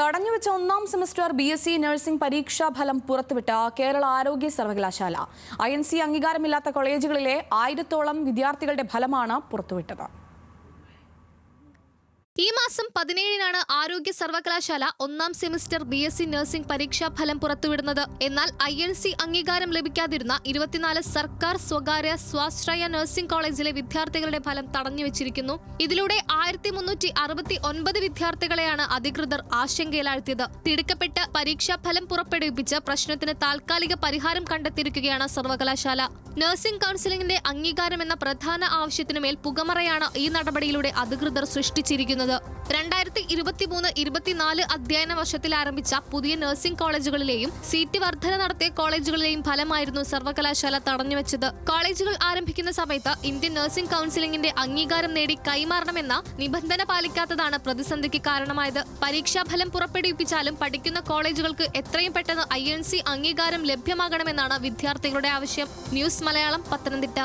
തടഞ്ഞുവെച്ച ഒന്നാം semester B S C nursing പരീക്ഷാ ഫലം പുറത്തുവിട്ട കേരള ആരോഗ്യ സർവകലാശാല. ഐ എൻ സി അംഗീകാരമില്ലാത്ത കോളേജുകളിലെ ആയിരത്തോളം വിദ്യാർത്ഥികളുടെ ഫലമാണ് പുറത്തുവിട്ടത്. ഈ മാസം പതിനേഴിനാണ് ആരോഗ്യ സർവകലാശാല ഒന്നാം semester B S C nursing പരീക്ഷാ ഫലം പുറത്തുവിടുന്നത്. എന്നാൽ ഐ എൻ സി അംഗീകാരം ലഭിക്കാതിരുന്ന ഇരുപത്തിനാല് സർക്കാർ സ്വകാര്യ സ്വാശ്രയ നഴ്സിംഗ് കോളേജിലെ വിദ്യാർത്ഥികളുടെ ഫലം തടഞ്ഞു വെച്ചിരിക്കുന്നു ഇതിലൂടെ ആയിരത്തി മുന്നൂറ്റി അറുപത്തി ഒൻപത് വിദ്യാർത്ഥികളെയാണ് അധികൃതർ ആശങ്കയിലാഴ്ത്തിയത്. തിടുക്കപ്പെട്ട് പരീക്ഷാ ഫലം പുറപ്പെടുവിപ്പിച്ച് പ്രശ്നത്തിന് താൽക്കാലിക പരിഹാരം കണ്ടെത്തിയിരിക്കുകയാണ് സർവകലാശാല. നഴ്സിംഗ് കൗൺസിലിംഗിന്റെ അംഗീകാരം എന്ന പ്രധാന ആവശ്യത്തിനുമേൽ പുകമറയാണ് ഈ നടപടിയിലൂടെ അധികൃതർ സൃഷ്ടിച്ചിരിക്കുന്നത്. രണ്ടായിരത്തി ഇരുപത്തിമൂന്ന് ഇരുപത്തിനാല് അധ്യയന വർഷത്തിൽ ആരംഭിച്ച പുതിയ നഴ്സിംഗ് കോളേജുകളിലെയും സീറ്റ് വർധന നടത്തിയ കോളേജുകളിലെയും ഫലമായിരുന്നു സർവകലാശാല തടഞ്ഞുവെച്ചത്. കോളേജുകൾ ആരംഭിക്കുന്ന സമയത്ത് ഇന്ത്യൻ നഴ്സിംഗ് കൌൺസിലിംഗിന്റെ അംഗീകാരം നേടി കൈമാറണമെന്ന നിബന്ധന പാലിക്കാത്തതാണ് പ്രതിസന്ധിക്ക് കാരണമായത്. പരീക്ഷാഫലം പുറപ്പെടുവിപ്പിച്ചാലും പഠിക്കുന്ന കോളേജുകൾക്ക് എത്രയും പെട്ടെന്ന് ഐ അംഗീകാരം ലഭ്യമാകണമെന്നാണ് വിദ്യാർത്ഥികളുടെ ആവശ്യം. ന്യൂസ് മലയാളം പത്തനംതിട്ട.